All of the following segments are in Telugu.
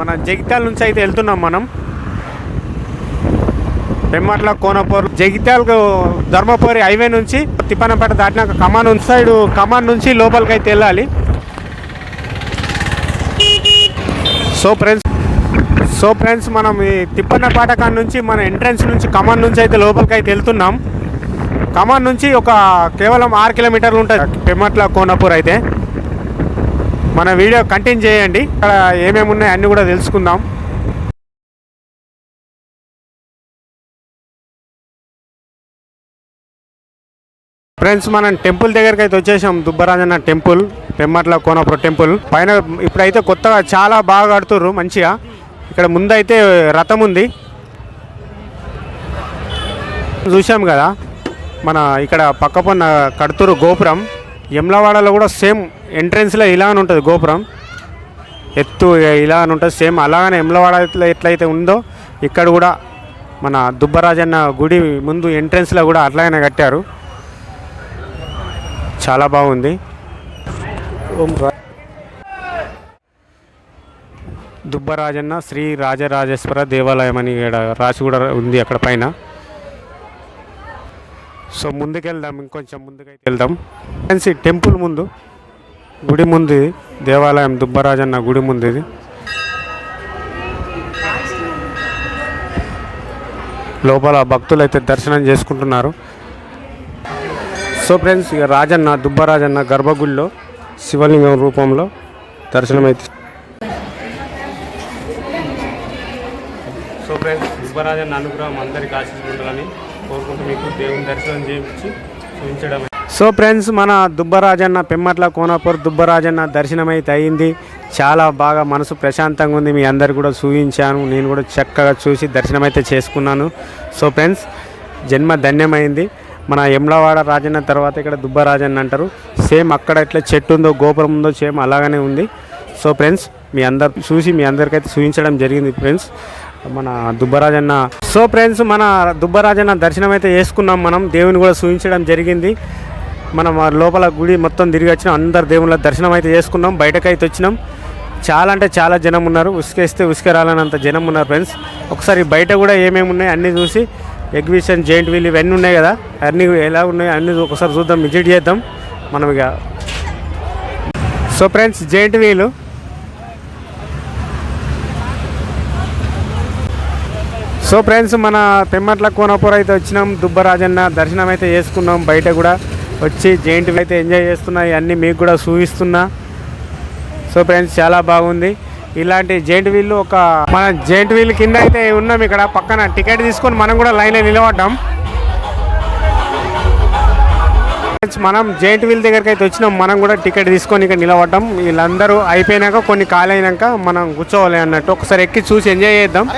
మన జగిత్యాల నుంచి అయితే వెళ్తున్నాం మనం. పెమ్మట్ల కోనపూర్ జగిత్యాల ధర్మపురి హైవే నుంచి తిప్పనపేట దాటినాక కమాన్ ఉంది సైడ్ కమాన్ నుంచి లోపలికి అయితే వెళ్ళాలి. సో ఫ్రెండ్స్ సో ఫ్రెండ్స్ మనం ఈ తిప్పన్నపేట కాడ నుంచి మన ఎంట్రన్స్ నుంచి కమాన్ నుంచి అయితే లోపలికి అయితే వెళ్తున్నాం. కమాన్ నుంచి ఒక కేవలం ఆరు కిలోమీటర్లు ఉంటుంది పెమ్మట్ల కోనపూర్ అయితే. మన వీడియో కంటిన్యూ చేయండి. ఇక్కడ ఏమేమి ఉన్నాయో అన్నీ కూడా తెలుసుకుందాం. ఫ్రెండ్స్ మనం టెంపుల్ దగ్గరికి అయితే వచ్చేసాం. Dubbarajanna temple Pemmatla Konapuram temple. పైన ఇప్పుడైతే కొత్తగా చాలా బాగా కడుతుర్రు మంచిగా. ఇక్కడ ముందైతే రథం ఉంది. చూసాం కదా మన ఇక్కడ పక్క పొన్న కడుతురు గోపురం. యమ్లవాడలో కూడా సేమ్ ఎంట్రెన్స్లో ఇలా అని ఉంటుంది గోపురం. ఎత్తు ఇలా అని ఉంటుంది సేమ్ అలాగనే యమ్లవాడ ఎట్లయితే ఉందో ఇక్కడ కూడా మన దుబ్బరాజన్న గుడి ముందు ఎంట్రెన్స్లో కూడా అట్లాగనే కట్టారు. చాలా బాగుంది. దుబ్బరాజన్న శ్రీ రాజరాజేశ్వర దేవాలయం అని ఇక్కడ రాసి కూడా ఉంది అక్కడ పైన. సో ముందుకెళ్దాం ఇంకొంచెం ముందుకైతే వెళ్దాం ఫ్రెండ్స్ ఈ టెంపుల్ ముందు గుడి ముందు దేవాలయం దుబ్బరాజన్న గుడి ముందు ఇది. లోపల భక్తులు అయితే దర్శనం చేసుకుంటున్నారు. సో ఫ్రెండ్స్ ఇక రాజన్న దుబ్బరాజన్న గర్భగుడిలో శివలింగం రూపంలో దర్శనం అయితే సో ఫ్రెండ్స్ దుబ్బరాజన్న అనుగ్రహం అందరికీ ఆశిస్తుండాలని కోరుకుంటూ మీకు దేవుని దర్శనం చేయించి చూపించడం. సో ఫ్రెండ్స్ మన దుబ్బరాజన్న పెమ్మట్ల కోనాపూర్ దుబ్బరాజన్న దర్శనం అయితే అయింది చాలా బాగా మనసు ప్రశాంతంగా ఉంది. మీ అందరు కూడా చూపించాను నేను కూడా చక్కగా చూసి దర్శనం అయితే చేసుకున్నాను. సో ఫ్రెండ్స్ జన్మ ధన్యమైంది. మన యమ్లవాడ రాజన్న తర్వాత ఇక్కడ దుబ్బరాజన్న అంటారు. సేమ్ అక్కడ ఎట్లా చెట్టు ఉందో గోపురం ఉందో సేమ్ అలాగనే ఉంది. సో ఫ్రెండ్స్ మీ అందరు చూసి మీ అందరికైతే చూపించడం జరిగింది. ఫ్రెండ్స్ మన దుబ్బరాజన్న. సో ఫ్రెండ్స్ మన దుబ్బరాజన్న దర్శనం అయితే చేసుకున్నాం మనం. దేవుని కూడా చూపించడం జరిగింది. మనం ఆ లోపల గుడి మొత్తం తిరిగి వచ్చినాం. అందరు దేవుళ్ళ దర్శనం అయితే చేసుకున్నాం. బయటకు అయితే వచ్చినాం. చాలా అంటే చాలా జనం ఉన్నారు. ఉసుకేస్తే ఉసుక రాలనంత జనం ఉన్నారు ఫ్రెండ్స్ ఒకసారి బయట కూడా ఏమేమి ఉన్నాయి అన్నీ చూసి ఎగ్జిబిషన్ జెయింట్ వీల్ ఇవన్నీ ఉన్నాయి కదా. అన్నీ ఎలా ఉన్నాయి అన్నీ ఒకసారి చూద్దాం. విజిట్ చేద్దాం. మనం ఇక. So friends giant wheel so friends మన పెమ్మట్ల కోనపూర్ అయితే వచ్చినాం. దుబ్బరాజన్న దర్శనం అయితే చేసుకున్నాం. బయట కూడా వచ్చి జెయింట్ వీల్ అయితే ఎంజాయ్ చేస్తున్నా. ఇవన్నీ మీకు కూడా చూపిస్తున్నా. సో ఫ్రెండ్స్ చాలా బాగుంది. ఇలాంటి జెయింట్ వీల్ ఒక మన జెయింట్ వీల్ కింద అయితే ఉన్నాం ఇక్కడ. పక్కన టికెట్ తీసుకొని మనం కూడా లైన్లో నిలబడ్డాం. ఫ్రెండ్స్ మనం జెయింట్ వీల్ దగ్గరికి అయితే వచ్చినాం. మనం కూడా టికెట్ తీసుకొని ఇక్కడ నిలబడ్డాం. వీళ్ళందరూ అయిపోయినాక కొన్ని ఖాళీ అయినాక మనం కూర్చోవాలి అన్నట్టు. ఒకసారి ఎక్కి చూసి ఎంజాయ్ చేద్దాం.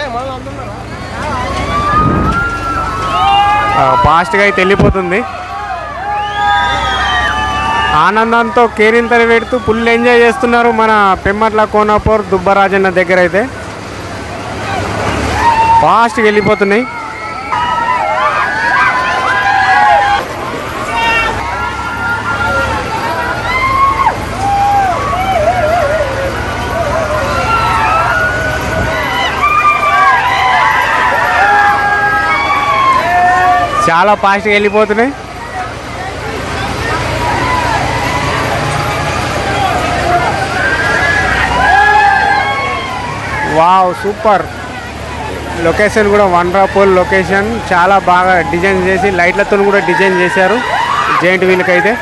ఫాస్ట్గా అయితే వెళ్ళిపోతుంది. ఆనందంతో కేరింతలు పెడుతూ ఫుల్ ఎంజాయ్ చేస్తున్నారు మన పెమ్మట్ల కోనాపూర్ దుబ్బరాజన్న దగ్గర అయితే. ఫాస్ట్గా వెళ్ళిపోతున్నాయి. చాలా ఫాస్ట్గా వెళ్ళిపోతున్నాయి. వావ్ సూపర్ లొకేషన్ కూడా వండర్ఫుల్ లొకేషన్ చాలా బాగా డిజైన్ చేసి లైట్లతో కూడా డిజైన్ చేశారు జెయింట్ వీల్కి అయితే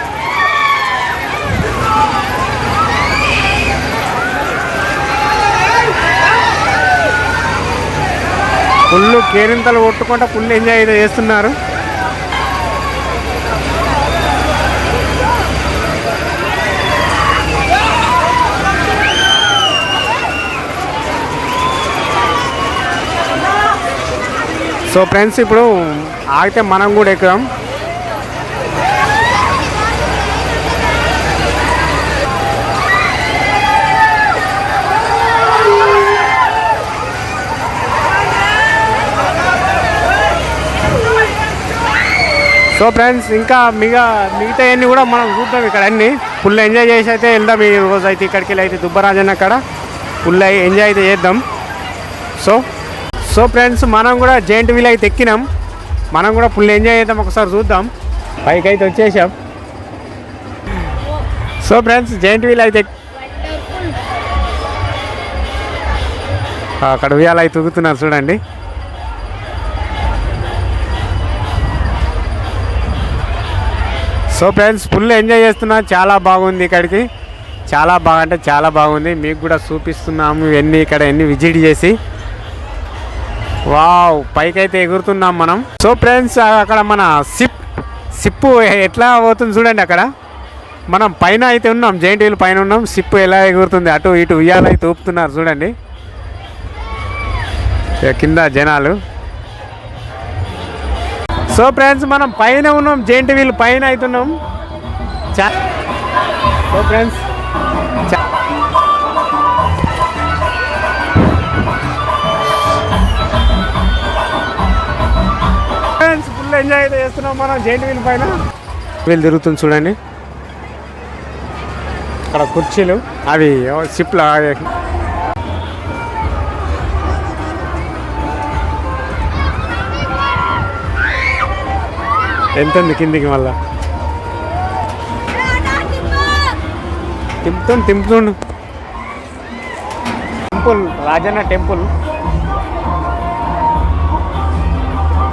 ఫుల్ కేరింతలు కొట్టుకుంటా ఫుల్ ఎంజాయ్ అయితే చేస్తున్నారు. సో ఫ్రెండ్స్ ఇప్పుడు ఆగితే మనం కూడా ఎక్కుదాం. సో ఫ్రెండ్స్ ఇంకా మిగ మిగతా అన్నీ కూడా మనం చూద్దాం ఇక్కడ అన్నీ. ఫుల్ ఎంజాయ్ చేసి అయితే వెళ్దాం ఈ రోజు అయితే ఇక్కడికి వెళ్ళి అయితే దుబ్బరాజన్న అక్కడ. ఫుల్ అయి ఎంజాయ్ అయితే చేద్దాం. సో సో ఫ్రెండ్స్ మనం కూడా జెయింట్ వీల్ అయితే ఎక్కినాం. మనం కూడా ఫుల్ ఎంజాయ్ చేద్దాం ఒకసారి చూద్దాం. పైకి అయితే వచ్చేసాం. సో ఫ్రెండ్స్ జెయింట్ వీల్ అయితే అక్కడ ఉయ్యాల అయితే చూడండి. సో ఫ్రెండ్స్ ఫుల్ ఎంజాయ్ చేస్తున్నా. చాలా బాగుంది ఇక్కడికి. చాలా బాగా అంటే చాలా బాగుంది. మీకు కూడా చూపిస్తున్నాము ఇవన్నీ ఇక్కడ ఎన్ని విజిట్ చేసి. వావ్ పైకైతే ఎగురుతున్నాం మనం. సో ఫ్రెండ్స్ అక్కడ మన సిప్ సిప్పు ఎట్లా పోతుంది చూడండి అక్కడ. మనం పైన అయితే ఉన్నాం జైంట్ వీల్ పైన ఉన్నాం సిప్పు ఎలా ఎగురుతుంది అటు ఇటు ఉయ్యాలైతే ఊపుతున్నారు చూడండి. కింద జనాలు. సో ఫ్రెండ్స్ మనం పైన ఉన్నాం జైంట్ వీల్ పైన అవుతున్నాం చా సో ఫ్రెండ్స్ ఫుల్ ఎంజాయ్ అయితే చేస్తున్నాం మనం జెయింట్ వీల్ పైన. వీల్ తిరుగుతుంది చూడండి. అక్కడ కుర్చీలు. అవి షిప్లో ఎంత ఉంది కిందికి మళ్ళా? తింపుతుండు తింపుతుండు టెంపుల్ రాజన్న టెంపుల్.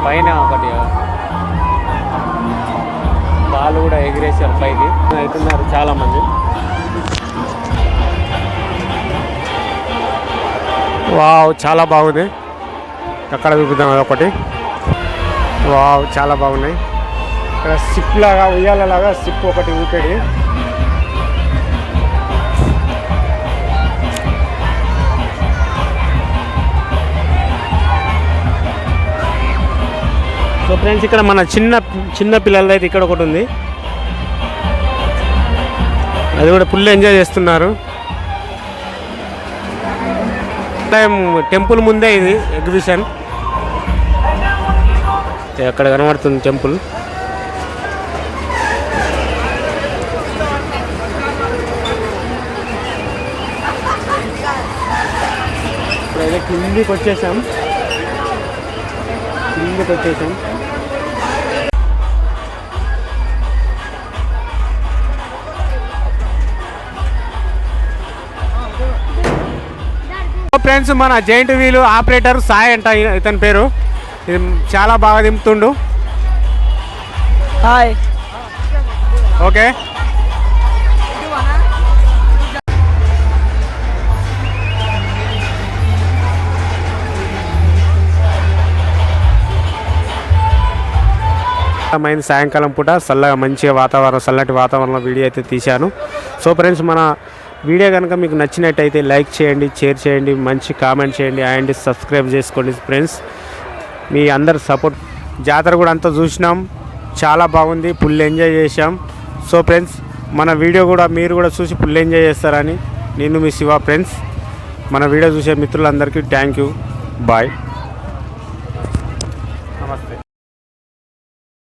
పైన ఒకటి వాళ్ళు కూడా ఎగిరేసారు పైకి. అవుతున్నారు చాలా మంది వావ్ చాలా బాగుంది. అక్కడ చూపిద్దాం అదొకటి. వావ్ చాలా బాగున్నాయి. ఇక్కడ సిప్ లాగా ఉయ్యాలలాగా సిప్ ఒకటి ఊపేది. సో ఫ్రెండ్స్ ఇక్కడ మన చిన్న చిన్న పిల్లలది అయితే ఇక్కడ ఒకటి ఉంది. అది కూడా ఫుల్ ఎంజాయ్ చేస్తున్నారు. టైం టెంపుల్ ముందే ఇది ఎగ్జిబిషన్. అక్కడ కనబడుతుంది టెంపుల్. ఇప్పుడైతే కిందికి వచ్చేసాం కిందికి వచ్చేసాం ఫ్రెండ్స్ మన జైంట్ వీలు ఆపరేటర్ సాయి అంట ఇతని పేరు. ఇది చాలా బాగా దింపుతుండు. హాయ్ ఓకే మైంది సాయంకాలం పూట. చల్లగా మంచిగా వాతావరణం చల్లటి వాతావరణంలో వీడియో అయితే తీశాను. సో ఫ్రెండ్స్ మన వీడియో కనుక మీకు నచ్చినట్టయితే లైక్ చేయండి షేర్ చేయండి మంచి కామెంట్ చేయండి అండ్ సబ్స్క్రైబ్ చేసుకోండి ఫ్రెండ్స్. మీ అందరు సపోర్ట్. జాతర కూడా అంతా చూసినాం. చాలా బాగుంది. ఫుల్ ఎంజాయ్ చేశాం. సో ఫ్రెండ్స్ మన వీడియో కూడా మీరు కూడా చూసి ఫుల్ ఎంజాయ్ చేస్తారని నేను మీ శివ ఫ్రెండ్స్. మన వీడియో చూసే మిత్రులందరికీ థ్యాంక్ యూ. బాయ్.